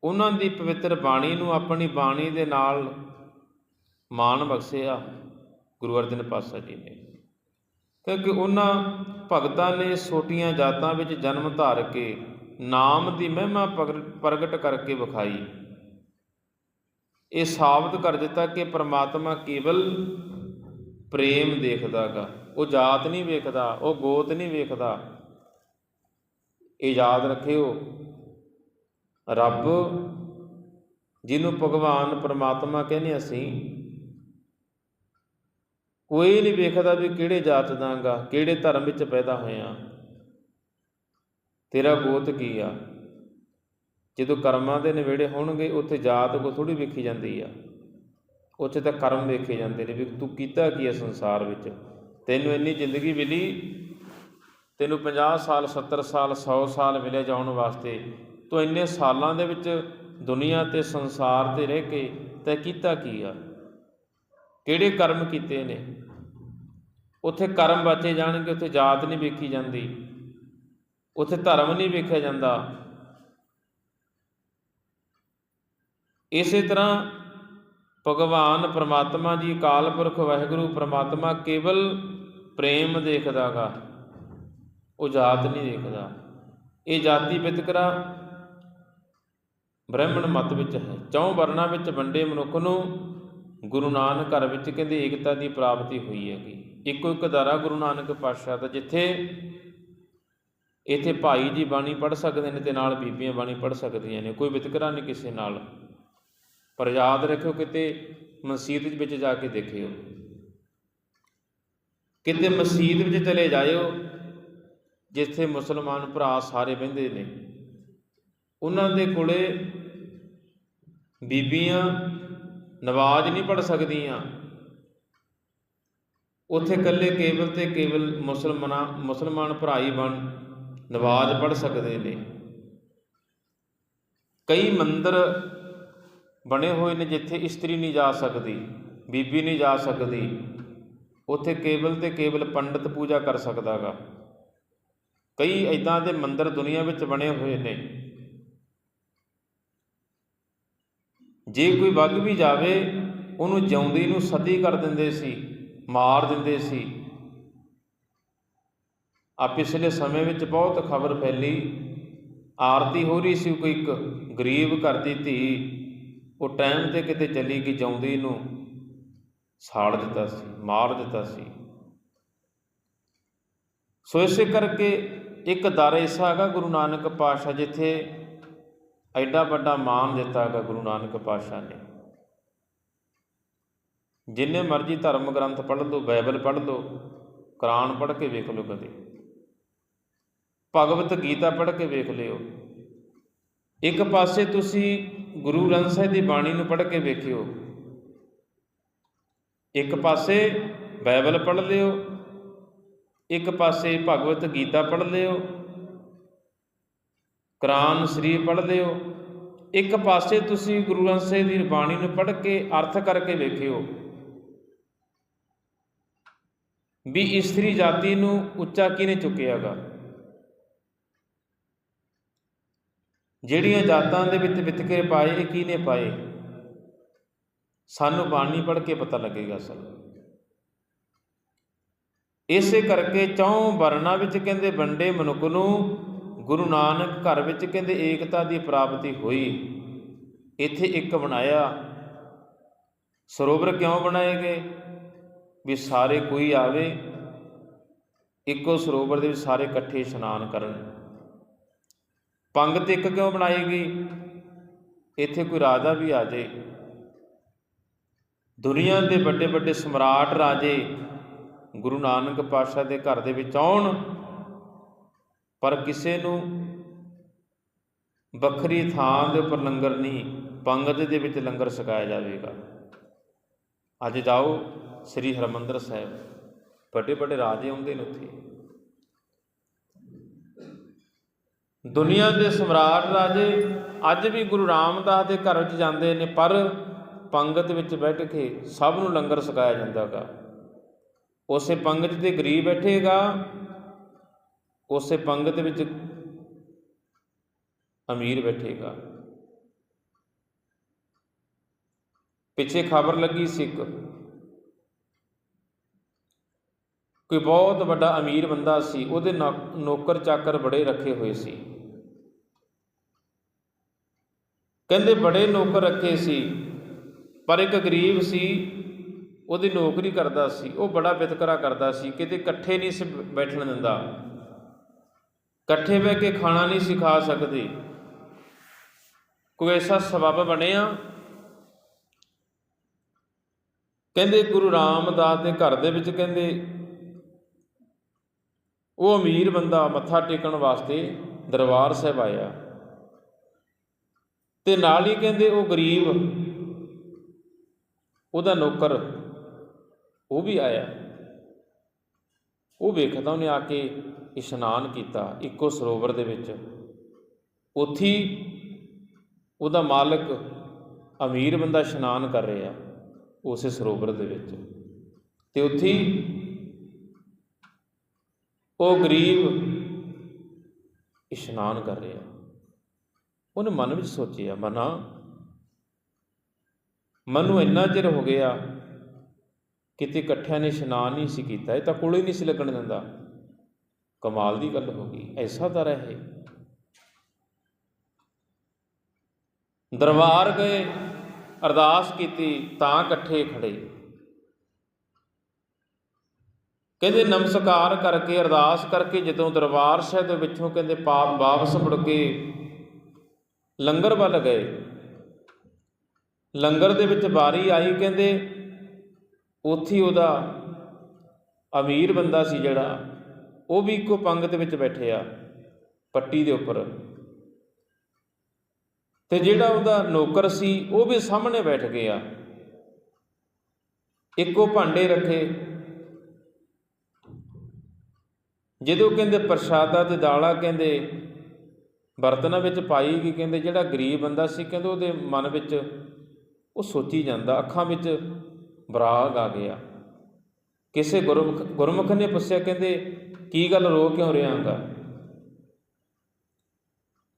ਉਹਨਾਂ ਦੀ ਪਵਿੱਤਰ ਬਾਣੀ ਨੂੰ ਆਪਣੀ ਬਾਣੀ ਦੇ ਨਾਲ ਮਾਣ ਬਖਸ਼ਿਆ ਗੁਰੂ ਅਰਜਨ ਪਾਤਸ਼ਾਹ ਜੀ ਨੇ। ਕਿਉਂਕਿ ਉਹਨਾਂ ਭਗਤਾਂ ਨੇ ਛੋਟੀਆਂ ਜਾਤਾਂ ਵਿੱਚ ਜਨਮ ਧਾਰ ਕੇ ਨਾਮ ਦੀ ਮਹਿਮਾ ਪ੍ਰਗ- ਪ੍ਰਗਟ ਕਰਕੇ ਵਿਖਾਈ। ਇਹ ਸਾਬਤ ਕਰ ਦਿੱਤਾ ਕਿ ਪ੍ਰਮਾਤਮਾ ਕੇਵਲ ਪ੍ਰੇਮ ਦੇਖਦਾਗਾ। ਉਹ ਜਾਤ ਨਹੀਂ ਵੇਖਦਾ, ਉਹ ਗੋਤ ਨਹੀਂ ਵੇਖਦਾ। ਇਹ ਯਾਦ ਰੱਖਿਓ, ਰੱਬ ਜਿਹਨੂੰ ਭਗਵਾਨ ਪਰਮਾਤਮਾ ਕਹਿੰਦੇ ਅਸੀਂ, ਕੋਈ ਨਹੀਂ ਵੇਖਦਾ ਵੀ ਕਿਹੜੇ ਜਾਤ ਦਾਂਗਾ, ਕਿਹੜੇ ਧਰਮ ਵਿੱਚ ਪੈਦਾ ਹੋਇਆ ਤੇਰਾ ਗੋਤ ਕੀ ਆ? ਜਦੋਂ ਕਰਮਾਂ ਦੇ ਨਵੇੜੇ ਹੋਣਗੇ, ਉੱਥੇ ਜਾਤ ਕੋ ਥੋੜੀ ਵੇਖੀ ਜਾਂਦੀ ਆ। ਉੱਥੇ ਤਾਂ ਕਰਮ ਵੇਖੇ ਜਾਂਦੇ ਨੇ ਵੀ ਤੂੰ ਕੀਤਾ ਕੀ ਹੈ ਸੰਸਾਰ ਵਿੱਚ? ਤੈਨੂੰ ਇੰਨੀ ਜ਼ਿੰਦਗੀ ਮਿਲੀ, ਤੈਨੂੰ 50 ਸਾਲ 70 ਸਾਲ 100 ਸਾਲ ਮਿਲੇ ਜਾਣ ਵਾਸਤੇ, ਤੂੰ ਇੰਨੇ ਸਾਲਾਂ ਦੇ ਵਿੱਚ ਦੁਨੀਆ ਤੇ ਸੰਸਾਰ ਤੇ ਰਹਿ ਕੇ ਤੈਂ ਕੀਤਾ ਕੀ ਆ? ਕਿਹੜੇ ਕਰਮ ਕੀਤੇ ਨੇ? ਉੱਥੇ ਕਰਮ ਬਚੇ ਜਾਣਗੇ, ਉੱਥੇ ਜਾਤ ਨਹੀਂ ਵੇਖੀ ਜਾਂਦੀ, ਉੱਥੇ ਧਰਮ ਨਹੀਂ ਵੇਖਿਆ ਜਾਂਦਾ। ਇਸੇ ਤਰ੍ਹਾਂ ਭਗਵਾਨ ਪ੍ਰਮਾਤਮਾ ਜੀ ਅਕਾਲ ਪੁਰਖ ਵਾਹਿਗੁਰੂ, ਪ੍ਰਮਾਤਮਾ ਕੇਵਲ ਪ੍ਰੇਮ ਦੇਖਦਾਗਾ, ਉਹ ਜਾਤ ਨਹੀਂ ਦੇਖਦਾ। ਇਹ ਜਾਤੀ ਵਿਤਕਰਾ ਬ੍ਰਾਹਮਣ ਮਤ ਵਿੱਚ ਹੈ। ਚੌਂ ਵਰਨਾਂ ਵਿੱਚ ਵੰਡੇ ਮਨੁੱਖ ਨੂੰ ਗੁਰੂ ਨਾਨਕ ਘਰ ਵਿੱਚ ਕਹਿੰਦੇ ਏਕਤਾ ਦੀ ਪ੍ਰਾਪਤੀ ਹੋਈ ਹੈਗੀ। ਇੱਕੋ ਇੱਕ ਦਾਰਾ ਗੁਰੂ ਨਾਨਕ ਪਾਤਸ਼ਾਹ ਦਾ, ਜਿੱਥੇ ਇੱਥੇ ਭਾਈ ਜੀ ਬਾਣੀ ਪੜ੍ਹ ਸਕਦੇ ਨੇ ਤੇ ਨਾਲ ਬੀਬੀਆਂ ਬਾਣੀ ਪੜ੍ਹ ਸਕਦੀਆਂ ਨੇ, ਕੋਈ ਵਿਤਕਰਾ ਨਹੀਂ ਕਿਸੇ ਨਾਲ। ਪਰ ਯਾਦ ਰੱਖਿਓ ਕਿਤੇ ਮਸਜਿਦ ਵਿੱਚ ਜਾ ਕੇ ਦੇਖਿਓ। ਕਿਤੇ ਮਸਜਿਦ ਵਿੱਚ ਚਲੇ ਜਾਇਓ, ਜਿੱਥੇ ਮੁਸਲਮਾਨ ਭਰਾ ਸਾਰੇ ਬਹਿੰਦੇ ਨੇ। ਉਹਨਾਂ ਦੇ ਕੋਲੇ ਬੀਬੀਆਂ ਨਵਾਜ਼ ਨਹੀਂ ਪੜ ਸਕਦੀਆਂ। ਉੱਥੇ ਇਕੱਲੇ ਕੇਵਲ ਤੇ ਕੇਵਲ ਮੁਸਲਮਾਨਾਂ, ਮੁਸਲਮਾਨ ਭਰਾ ਹੀ ਬਣ ਨਵਾਜ਼ ਪੜ ਸਕਦੇ ਨੇ। ਕਈ ਮੰਦਰ ਬਣੇ ਹੋਏ ਨੇ ਜਿੱਥੇ ਇਸਤਰੀ ਨਹੀਂ ਜਾ ਸਕਦੀ, ਬੀਬੀ ਨਹੀਂ ਜਾ ਸਕਦੀ, ਉੱਥੇ ਕੇਵਲ ਤੇ ਕੇਵਲ ਪੰਡਤ ਪੂਜਾ ਕਰ ਸਕਦਾਗਾ। ਕਈ ਇਦਾਂ ਦੇ ਮੰਦਰ ਦੁਨੀਆ ਵਿੱਚ ਬਣੇ ਹੋਏ ਨੇ। ਜੇ ਕੋਈ ਵਗ ਵੀ ਜਾਵੇ, ਉਹਨੂੰ ਜਿਉਂਦੀ ਨੂੰ ਸਤੀ ਕਰ ਦਿੰਦੇ ਸੀ, ਮਾਰ ਦਿੰਦੇ ਸੀ। ਆ ਪਿਛਲੇ ਸਮੇਂ ਵਿੱਚ ਬਹੁਤ ਖਬਰ ਫੈਲੀ। ਆਰਤੀ ਹੋ ਰਹੀ ਸੀ ਕੋਈ ਇੱਕ ਗਰੀਬ ਘਰ ਦੀ ਧੀ। ਉਹ ਟਾਈਮ ਤੇ ਕਿਤੇ ਚਲੀ ਗਈ, ਜਿਉਂਦੀ ਨੂੰ ਸਾੜ ਦਿੱਤਾ ਸੀ, ਮਾਰ ਦਿੱਤਾ ਸੀ। ਸੋ ਇਸੇ ਕਰਕੇ ਇੱਕ ਦਰ ਐਸਾ ਹੈਗਾ ਗੁਰੂ ਨਾਨਕ ਪਾਤਸ਼ਾਹ ਜਿੱਥੇ ਐਡਾ ਵੱਡਾ ਮਾਨ ਦਿੱਤਾ ਹੈਗਾ ਗੁਰੂ ਨਾਨਕ ਪਾਤਸ਼ਾਹ ਨੇ। ਜਿੰਨੇ ਮਰਜ਼ੀ ਧਰਮ ਗ੍ਰੰਥ ਪੜ੍ਹ ਲਓ, ਬਾਈਬਲ ਪੜ੍ਹ ਲਓ, ਕੁਰਾਨ ਪੜ੍ਹ ਕੇ ਵੇਖ ਲਓ ਕਦੇ। ਭਗਵਤ ਗੀਤਾ ਪੜ੍ਹ ਕੇ ਵੇਖ ਲਿਓ। ਇੱਕ ਪਾਸੇ ਤੁਸੀਂ ਗੁਰੂ ਗ੍ਰੰਥ ਸਾਹਿਬ ਦੀ ਬਾਣੀ ਨੂੰ ਪੜ੍ਹ ਕੇ ਵੇਖਿਓ। ਇੱਕ ਪਾਸੇ ਬਾਈਬਲ ਪੜ੍ਹ ਲਿਓ, ਇੱਕ ਪਾਸੇ ਭਗਵਤ ਗੀਤਾ ਪੜ੍ਹ ਲਿਓ, ਕੁਰਾਨ ਸ਼ਰੀਫ ਪੜ੍ਹ ਲਿਓ, ਇੱਕ ਪਾਸੇ ਤੁਸੀਂ ਗੁਰੂ ਗ੍ਰੰਥ ਸਾਹਿਬ ਦੀ ਬਾਣੀ ਨੂੰ ਪੜ੍ਹ ਕੇ ਅਰਥ ਕਰਕੇ ਵੇਖਿਓ। ਵੀ ਇਸਤਰੀ ਜਾਤੀ ਨੂੰ ਉੱਚਾ ਕਿਹਨੇ ਚੁੱਕਿਆਗਾ? ਜਿਹੜੀਆਂ ਜਾਤਾਂ ਦੇ ਵਿੱਚ ਵਿਤਕਰੇ ਪਾਏ, ਇਹ ਕਿਹਨੇ ਪਾਏ? ਸਾਨੂੰ ਬਾਣੀ ਪੜ੍ਹ ਕੇ ਪਤਾ ਲੱਗੇਗਾ ਸਰ। ਇਸੇ ਕਰਕੇ ਚੌਂ ਵਰਨਾਂ ਵਿੱਚ ਕਹਿੰਦੇ ਵੰਡੇ ਮਨੁੱਖ ਨੂੰ, ਗੁਰੂ ਨਾਨਕ ਘਰ ਵਿੱਚ ਕਹਿੰਦੇ ਏਕਤਾ ਦੀ ਪ੍ਰਾਪਤੀ ਹੋਈ। ਇੱਥੇ ਇੱਕ ਬਣਾਇਆ। ਸਰੋਵਰ ਕਿਉਂ ਬਣਾਏ ਗਏ? ਵੀ ਸਾਰੇ ਕੋਈ ਆਵੇ, ਇੱਕੋ ਸਰੋਵਰ ਦੇ ਵਿੱਚ ਸਾਰੇ ਇਕੱਠੇ ਇਸ਼ਨਾਨ ਕਰਨ। ਪੰਗਤ ਇੱਕ ਕਿਉਂ ਬਣਾਈ ਗਈ? ਇੱਥੇ ਕੋਈ ਰਾਜਾ ਵੀ ਆ ਜੇ। ਦੁਨੀਆ ਦੇ ਵੱਡੇ ਵੱਡੇ ਸਮਰਾਟ ਰਾਜੇ ਗੁਰੂ ਨਾਨਕ ਪਾਤਸ਼ਾਹ ਦੇ ਘਰ ਦੇ ਵਿੱਚ ਆਉਣ, ਪਰ ਕਿਸੇ ਨੂੰ ਵੱਖਰੀ ਥਾਂ ਦੇ ਉੱਪਰ ਲੰਗਰ ਨਹੀਂ, ਪੰਗਤ ਦੇ ਵਿੱਚ ਲੰਗਰ ਛਕਾਇਆ ਜਾਵੇਗਾ। ਅੱਜ ਜਾਓ ਸ੍ਰੀ ਹਰਮੰਦਰ ਸਾਹਿਬ। ਵੱਡੇ ਵੱਡੇ ਰਾਜੇ ਆਉਂਦੇ ਨੇ ਉੱਥੇ। ਦੁਨੀਆ ਦੇ ਸਮਰਾਟ ਰਾਜੇ ਅੱਜ ਵੀ ਗੁਰੂ ਰਾਮਦਾਸ ਦੇ ਘਰ ਵਿੱਚ ਜਾਂਦੇ ਨੇ, ਪਰ ਪੰਗਤ ਵਿੱਚ ਬੈਠ ਕੇ ਸਭ ਨੂੰ ਲੰਗਰ ਛਕਾਇਆ ਜਾਂਦਾਗਾ ਉਸੇ ਪੰਗਤ ਤੇ ਗਰੀਬ ਬੈਠੇਗਾ ਉਸੇ ਪੰਗਤ ਵਿੱਚ ਅਮੀਰ ਬੈਠੇਗਾ ਪਿੱਛੇ ਖਬਰ ਲੱਗੀ ਸੀ ਇੱਕ, ਕੋਈ ਬਹੁਤ ਵੱਡਾ ਅਮੀਰ ਬੰਦਾ ਸੀ, ਉਹਦੇ ਨੌ- ਨੌਕਰ ਚਾਕਰ ਬੜੇ ਰੱਖੇ ਹੋਏ ਸੀ। ਕਹਿੰਦੇ ਬੜੇ ਨੌਕਰ ਰੱਖੇ ਸੀ, ਪਰ ਇੱਕ ਗਰੀਬ ਸੀ, ਉਹਦੀ ਨੌਕਰੀ ਕਰਦਾ ਸੀ, ਉਹ ਬੜਾ ਵਿਤਕਰਾ ਕਰਦਾ ਸੀ, ਕਿਤੇ ਇਕੱਠੇ ਨਹੀਂ ਸੀ ਬੈਠਣ ਦਿੰਦਾ। ਇਕੱਠੇ ਬਹਿ ਕੇ ਖਾਣਾ ਨਹੀਂ ਸਿਖਾ ਸਕਦੇ। ਕੋਈ ਐਸਾ ਸਬਬ ਬਣਿਆ? ਕਹਿੰਦੇ ਗੁਰੂ ਰਾਮਦਾਸ ਦੇ ਘਰ ਦੇ ਵਿੱਚ ਕਹਿੰਦੇ, ਉਹ ਅਮੀਰ ਬੰਦਾ ਮੱਥਾ ਟੇਕਣ ਵਾਸਤੇ ਦਰਬਾਰ ਸਾਹਿਬ ਆਇਆ। ਤੇ ਨਾਲ ਹੀ ਕਹਿੰਦੇ ਉਹ ਗਰੀਬ, ਉਹਦਾ ਨੌਕਰ, ਉਹ ਵੀ ਆਇਆ। ਉਹ ਵੇਖਦਾ ਉਹਨੇ ਆ ਕੇ ਇਸ਼ਨਾਨ ਕੀਤਾ ਇੱਕੋ ਸਰੋਵਰ ਦੇ ਵਿੱਚ। ਉੱਥੀ ਉਹਦਾ ਮਾਲਕ ਅਮੀਰ ਬੰਦਾ ਇਸ਼ਨਾਨ ਕਰ ਰਿਹਾ ਉਸੇ ਸਰੋਵਰ ਦੇ ਵਿੱਚ। ਤੇ ਉੱਥੀ ਉਹ ਗਰੀਬ ਇਸ਼ਨਾਨ ਕਰ ਰਿਹਾ। ਉਹਨੇ ਮਨ ਵਿੱਚ ਸੋਚਿਆ, ਮਨਾ। ਮਨੂੰ ਇੰਨਾ ਚਿਰ ਹੋ ਗਿਆ, ਕਿਤੇ ਇਕੱਠਿਆਂ ਨੇ ਇਸ਼ਨਾਨ ਨਹੀਂ ਸੀ ਕੀਤਾ, ਇਹ ਤਾਂ ਕੋਲੇ ਨਹੀਂ ਸੀ ਲੱਗਣ ਦਿੰਦਾ। ਕਮਾਲ ਦੀ ਗੱਲ ਹੋ ਗਈ, ਐਸਾ ਤਾਂ ਰਹੇ। ਦਰਬਾਰ ਗਏ, ਅਰਦਾਸ ਕੀਤੀ, ਤਾਂ ਇਕੱਠੇ ਖੜੇ। ਕਹਿੰਦੇ, ਨਮਸਕਾਰ ਕਰਕੇ, ਅਰਦਾਸ ਕਰਕੇ ਜਦੋਂ ਦਰਬਾਰ ਸਾਹਿਬ ਦੇ ਵਿੱਚੋਂ ਕਹਿੰਦੇ, ਪਾਪ ਵਾਪਸ ਮੁੜ ਕੇ ਲੰਗਰ ਵੱਲ ਗਏ। ਲੰਗਰ ਦੇ ਵਿੱਚ ਵਾਰੀ ਆਈ ਕਹਿੰਦੇ, ਉੱਥੇ ਉਹਦਾ ਅਮੀਰ ਬੰਦਾ ਸੀ ਜਿਹੜਾ, ਉਹ ਵੀ ਇੱਕੋ ਪੰਗਤ ਵਿੱਚ ਬੈਠਿਆ ਪੱਟੀ ਦੇ ਉੱਪਰ। ਤੇ ਜਿਹੜਾ ਉਹਦਾ ਨੌਕਰ ਸੀ, ਉਹ ਵੀ ਸਾਹਮਣੇ ਬੈਠ ਗਿਆ। ਇੱਕੋ ਭਾਂਡੇ ਰੱਖੇ। ਜਦੋਂ ਕਹਿੰਦੇ ਪ੍ਰਸ਼ਾਦਾ ਤੇ ਦਾਲਾ, ਕਹਿੰਦੇ ਬਰਤਨਾਂ ਵਿੱਚ ਪਾਈ ਕਿ ਕਹਿੰਦੇ ਜਿਹੜਾ ਗਰੀਬ ਬੰਦਾ ਸੀ, ਕਹਿੰਦੇ ਉਹਦੇ ਮਨ ਵਿੱਚ ਉਹ ਸੋਚੀ ਜਾਂਦਾ, ਅੱਖਾਂ ਵਿੱਚ ਬਰਾਗ ਆ ਗਿਆ। ਕਿਸੇ ਗੁਰਮੁਖ ਗੁਰਮੁਖ ਨੇ ਪੁੱਛਿਆ, ਕਹਿੰਦੇ ਕੀ ਗੱਲ ਰੋ ਕਿਉਂ ਰਿਹਾਗਾ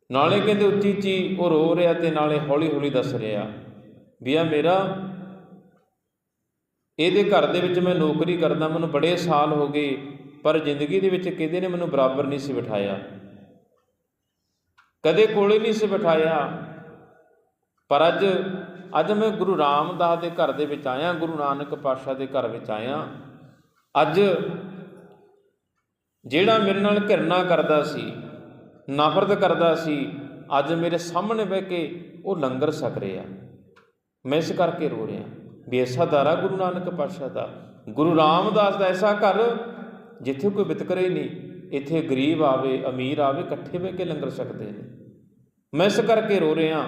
ਨਾਲੇ ਕਹਿੰਦੇ ਉੱਚੀ ਉੱਚੀ ਉਹ ਰੋ ਰਿਹਾ ਤੇ ਨਾਲੇ ਹੌਲੀ ਹੌਲੀ ਦੱਸ ਰਿਹਾ, ਵੀ ਆ ਮੇਰਾ, ਇਹਦੇ ਘਰ ਦੇ ਵਿੱਚ ਮੈਂ ਨੌਕਰੀ ਕਰਦਾ, ਮੈਨੂੰ ਬੜੇ ਸਾਲ ਹੋ ਗਏ, ਪਰ ਜ਼ਿੰਦਗੀ ਦੇ ਵਿੱਚ ਕਿਤੇ ਨੇ ਮੈਨੂੰ ਬਰਾਬਰ ਨਹੀਂ ਸੀ ਬਿਠਾਇਆ। ਕਦੇ ਕੋਲੇ ਨਹੀਂ ਸੀ ਬਿਠਾਇਆ। ਪਰ ਅੱਜ ਅੱਜ ਮੈਂ ਗੁਰੂ ਰਾਮਦਾਸ ਦੇ ਘਰ ਦੇ ਵਿੱਚ ਆਇਆ, ਗੁਰੂ ਨਾਨਕ ਪਾਤਸ਼ਾਹ ਦੇ ਘਰ ਵਿੱਚ ਆਇਆ। ਅੱਜ ਜਿਹੜਾ ਮੇਰੇ ਨਾਲ ਘਿਰਨਾ ਕਰਦਾ ਸੀ, ਨਫ਼ਰਤ ਕਰਦਾ ਸੀ, ਅੱਜ ਮੇਰੇ ਸਾਹਮਣੇ ਬਹਿ ਕੇ ਉਹ ਲੰਗਰ ਛਕ ਰਿਹਾ। ਮੈਂ ਇਸ ਕਰਕੇ ਰੋ ਰਿਹਾ। ਵੀ ਐਸਾ ਦਾਰਾ ਗੁਰੂ ਨਾਨਕ ਪਾਤਸ਼ਾਹ ਦਾ। ਗੁਰੂ ਰਾਮਦਾਸ ਦਾ ਐਸਾ ਘਰ, ਜਿੱਥੇ ਕੋਈ ਵਿਤਕਰੇ ਨਹੀਂ। ਇੱਥੇ ਗਰੀਬ ਆਵੇ, ਅਮੀਰ ਆਵੇ, ਇਕੱਠੇ ਬਹਿ ਕੇ ਲੰਗਰ ਛਕਦੇ ਨੇ। ਮੈਂ ਇਸ ਕਰਕੇ ਰੋ ਰਿਹਾ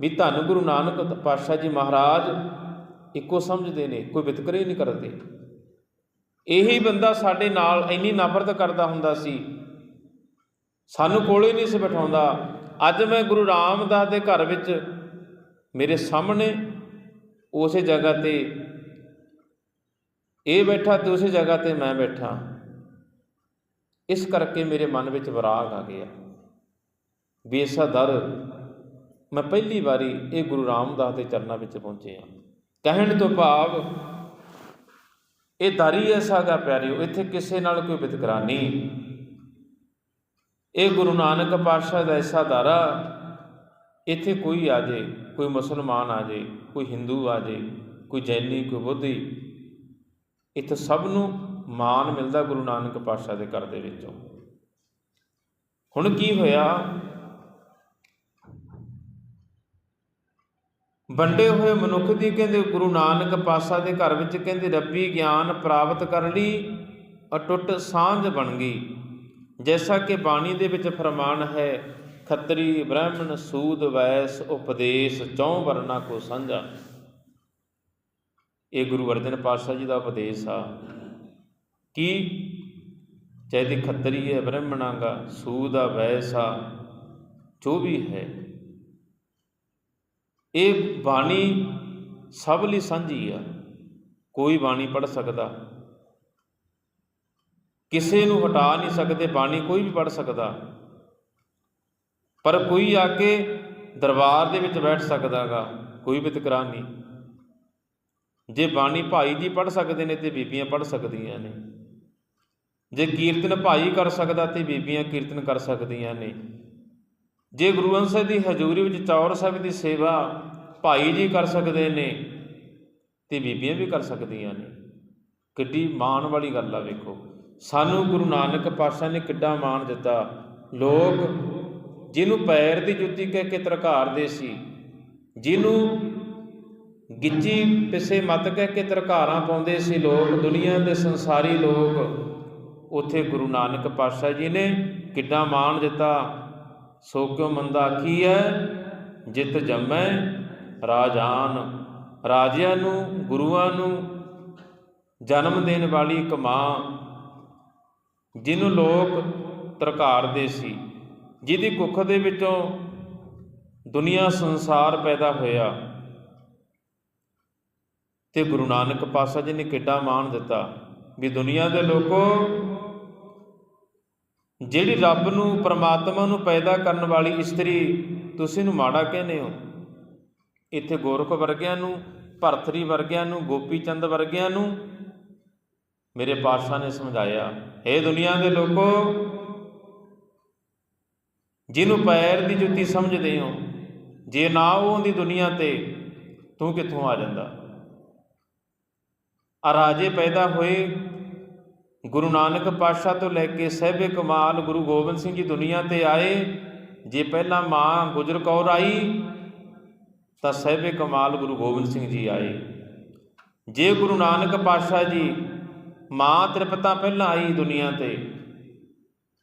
ਵੀ ਧੰਨ ਗੁਰੂ ਨਾਨਕ ਪਾਤਸ਼ਾਹ ਜੀ ਮਹਾਰਾਜ ਇੱਕੋ ਸਮਝਦੇ ਨੇ, ਕੋਈ ਵਿਤਕਰੇ ਨਹੀਂ ਕਰਦੇ। ਇਹੀ ਬੰਦਾ ਸਾਡੇ ਨਾਲ ਇੰਨੀ ਨਫ਼ਰਤ ਕਰਦਾ ਹੁੰਦਾ ਸੀ, ਸਾਨੂੰ ਕੋਲੇ ਨਹੀਂ ਸੀ ਬਿਠਾਉਂਦਾ। ਅੱਜ ਮੈਂ ਗੁਰੂ ਰਾਮਦਾਸ ਦੇ ਘਰ ਵਿੱਚ ਮੇਰੇ ਸਾਹਮਣੇ ਉਸੇ ਜਗ੍ਹਾ ਤੇ, ਇਹ ਬੈਠਾ ਤੇ ਉਸੇ ਜਗ੍ਹਾ ਤੇ ਮੈਂ ਬੈਠਾ। ਇਸ ਕਰਕੇ ਮੇਰੇ ਮਨ ਵਿੱਚ ਵਿਰਾਗ ਆ ਗਿਆ। ਵੀ ਐਸਾ ਦਰ, ਮੈਂ ਪਹਿਲੀ ਵਾਰੀ ਇਹ ਗੁਰੂ ਰਾਮਦਾਸ ਦੇ ਚਰਨਾਂ ਵਿੱਚ ਪਹੁੰਚੇ ਪਹੁੰਚਿਆ ਕਹਿਣ ਤੋਂ ਭਾਵ, ਇਹ ਦਾਰੀ ਹੀ ਐਸਾ ਗਾ ਪਿਆਰਿਓ, ਇੱਥੇ ਕਿਸੇ ਨਾਲ ਕੋਈ ਵਿਤਕਰਾ ਨਹੀਂ ਇਹ ਗੁਰੂ ਨਾਨਕ ਪਾਤਸ਼ਾਹ ਦਾ ਐਸਾ ਦਾਰਾ ਇੱਥੇ ਕੋਈ ਆ ਜੇ, ਕੋਈ ਮੁਸਲਮਾਨ ਆ ਜੇ, ਕੋਈ ਹਿੰਦੂ ਆ ਜੇ, ਕੋਈ ਜੈਨੀ, ਕੋਈ ਬੁੱਧੀ, ਇੱਥੇ ਸਭ ਨੂੰ ਮਾਨ ਮਿਲਦਾ ਗੁਰੂ ਨਾਨਕ ਪਾਤਸ਼ਾਹ ਦੇ ਘਰ ਦੇ ਵਿੱਚੋਂ। ਹੁਣ ਕੀ ਹੋਇਆ? ਵੰਡੇ ਹੋਏ ਮਨੁੱਖ ਦੀ ਕਹਿੰਦੇ ਗੁਰੂ ਨਾਨਕ ਪਾਤਸ਼ਾਹ ਦੇ ਘਰ ਵਿੱਚ ਕਹਿੰਦੇ ਰੱਬੀ ਗਿਆਨ ਪ੍ਰਾਪਤ ਕਰ ਲਈ, ਅਟੁੱਟ ਸਾਂਝ ਬਣ ਗਈ। ਜੈਸਾ ਕਿ ਬਾਣੀ ਦੇ ਵਿੱਚ ਫਰਮਾਨ ਹੈ, ਖੱਤਰੀ ਬ੍ਰਾਹਮਣ ਸੂਦ ਵੈਸ ਉਪਦੇਸ਼, ਚੌ ਵਰਨਾ ਕੋ ਸਾਂਝਾ। ਇਹ ਗੁਰੂ ਅਰਜਨ ਪਾਤਸ਼ਾਹ ਜੀ ਦਾ ਉਪਦੇਸ਼ ਆ। ਕੀ? ਚਾਹੇ ਤੇ ਖੱਤਰੀ ਹੈ, ਬ੍ਰਹਮਣਾਂਗਾ, ਸੂਦ ਆ ਵੈਸ ਆ ਜੋ ਵੀ ਹੈ। ਇਹ ਬਾਣੀ ਸਭ ਲਈ ਸਾਂਝੀ ਆ। ਕੋਈ ਬਾਣੀ ਪੜ ਸਕਦਾ। ਕਿਸੇ ਨੂੰ ਹਟਾ ਨਹੀਂ ਸਕਦੇ, ਬਾਣੀ ਕੋਈ ਵੀ ਪੜ ਸਕਦਾ। ਪਰ ਕੋਈ ਆ ਕੇ ਦਰਬਾਰ ਦੇ ਵਿੱਚ ਬੈਠ ਸਕਦਾਗਾ, ਕੋਈ ਵਿਤਕਰਾ ਨਹੀਂ। ਜੇ ਬਾਣੀ ਭਾਈ ਜੀ ਪੜ ਸਕਦੇ ਨੇ ਤੇ ਬੀਬੀਆਂ ਪੜ ਸਕਦੀਆਂ ਨੇ। ਜੇ ਕੀਰਤਨ ਭਾਈ ਕਰ ਸਕਦਾ ਤੇ ਬੀਬੀਆਂ ਕੀਰਤਨ ਕਰ ਸਕਦੀਆਂ ਨੇ। ਜੇ ਗੁਰੂ ਗ੍ਰੰਥ ਸਾਹਿਬ ਦੀ ਹਜ਼ੂਰੀ ਵਿੱਚ ਚੌਰ ਸਾਹਿਬ ਦੀ ਸੇਵਾ ਭਾਈ ਜੀ ਕਰ ਸਕਦੇ ਨੇ, ਤੇ ਬੀਬੀਆਂ ਵੀ ਕਰ ਸਕਦੀਆਂ ਨੇ। ਕਿੱਡੀ ਮਾਣ ਵਾਲੀ ਗੱਲ ਆ ਵੇਖੋ। ਸਾਨੂੰ ਗੁਰੂ ਨਾਨਕ ਪਾਤਸ਼ਾਹ ਨੇ ਕਿੱਡਾ ਮਾਣ ਦਿੱਤਾ। ਲੋਕ ਜਿਹਨੂੰ ਪੈਰ ਦੀ ਜੁੱਤੀ ਕਹਿ ਕੇ ਤਰਕਾਰਦੇ ਸੀ, ਜਿਹਨੂੰ ਗਿੱਚੀ ਪਿਸੇ ਮਤ ਕਹਿ ਕੇ ਤਰਕਾਰਾਂ ਪਾਉਂਦੇ ਸੀ ਲੋਕ, ਦੁਨੀਆ ਦੇ ਸੰਸਾਰੀ ਲੋਕ ਉਥੇ ਗੁਰੂ ਨਾਨਕ ਪਾਤਸ਼ਾਹ ਜੀ ਨੇ ਕਿੱਡਾ ਮਾਣ ਦਿੱਤਾ। ਸੋ ਕਿਉ ਮੰਦਾ ਆਖੀ ਹੈ? ਜਿਤ ਜੰਮੈ ਰਾਜਾਨ ਰਾਜਿਆਂ ਨੂੰ, ਗੁਰੂਆਂ ਨੂੰ ਜਨਮ ਦੇਣ ਵਾਲੀ ਇੱਕ ਮਾਂ, ਜਿਹਨੂੰ ਲੋਕ ਤਰਕਾਰਦੇ ਸੀ, ਜਿਹਦੀ ਕੁੱਖ ਦੇ ਵਿੱਚੋਂ ਦੁਨੀਆ, ਸੰਸਾਰ ਪੈਦਾ ਹੋਇਆ। ਤੇ ਗੁਰੂ ਨਾਨਕ ਪਾਤਸ਼ਾਹ ਜੀ ਨੇ ਕਿੱਡਾ ਮਾਣ ਦਿੱਤਾ ਵੀ ਦੁਨੀਆ ਦੇ ਲੋਕੋ ਜਿਹੜੀ ਰੱਬ ਨੂੰ, ਪਰਮਾਤਮਾ ਨੂੰ ਪੈਦਾ ਕਰਨ ਵਾਲੀ ਇਸਤਰੀ ਤੁਸੀਂ ਨੂੰ ਮਾੜਾ ਕਹਿੰਦੇ ਹੋ। ਇੱਥੇ ਗੋਰਖ ਵਰਗਿਆਂ ਨੂੰ ਭਰਤਰੀ ਵਰਗਿਆਂ ਨੂੰ, ਗੋਪੀ ਚੰਦ ਵਰਗਿਆਂ ਨੂੰ ਮੇਰੇ ਪਾਤਸ਼ਾਹ ਨੇ ਸਮਝਾਇਆ ਇਹ ਦੁਨੀਆ ਦੇ ਲੋਕੋ, ਜਿਹਨੂੰ ਪੈਰ ਦੀ ਜੁੱਤੀ ਸਮਝਦੇ ਹੋ, ਜੇ ਨਾ ਉਹਦੀ ਹੁੰਦੀ ਦੁਨੀਆ ਤੇ, ਤੂੰ ਕਿੱਥੋਂ ਆ ਜਾਂਦਾ? ਅਰਾਜੇ ਪੈਦਾ ਹੋਏ ਗੁਰੂ ਨਾਨਕ ਪਾਤਸ਼ਾਹ ਤੋਂ ਲੈ ਕੇ ਸਹਿਬੇ ਕਮਾਲ ਗੁਰੂ ਗੋਬਿੰਦ ਸਿੰਘ ਜੀ ਦੁਨੀਆ ਤੇ ਆਏ, ਜੇ ਪਹਿਲਾਂ ਮਾਂ ਗੁਜਰ ਕੌਰ ਆਈ, ਤਾਂ ਸਹਿਬੇ ਕਮਾਲ ਗੁਰੂ ਗੋਬਿੰਦ ਸਿੰਘ ਜੀ ਆਏ। ਜੇ ਗੁਰੂ ਨਾਨਕ ਪਾਤਸ਼ਾਹ ਜੀ ਮਾਂ ਤ੍ਰਿਪਤਾ ਪਹਿਲਾਂ ਆਈ ਦੁਨੀਆ ਤੇ,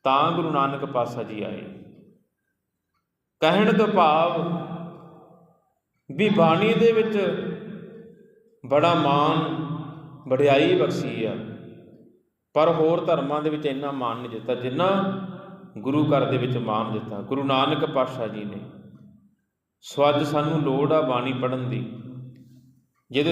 ਤਾਂ ਗੁਰੂ ਨਾਨਕ ਪਾਤਸ਼ਾਹ ਜੀ ਆਏ। ਕਹਿਣ ਤੋਂ ਭਾਵ ਵੀ ਬਾਣੀ ਦੇ ਵਿੱਚ ਬੜਾ ਮਾਣ, ਵਡਿਆਈ ਬਖਸ਼ੀ ਆ। ਪਰ ਹੋਰ ਧਰਮਾਂ ਦੇ ਵਿੱਚ ਇੰਨਾ ਮਾਣ ਨਹੀਂ ਦਿੱਤਾ ਜਿੰਨਾ ਗੁਰੂ ਘਰ ਦੇ ਵਿੱਚ ਮਾਣ ਦਿੱਤਾ। ਗੁਰੂ ਨਾਨਕ ਪਾਤਸ਼ਾਹ ਜੀ ਨੇ। ਸੋ ਅੱਜ ਸਾਨੂੰ ਲੋੜ ਆ ਬਾਣੀ ਪੜਨ ਦੀ। ਜਿਹਦੇ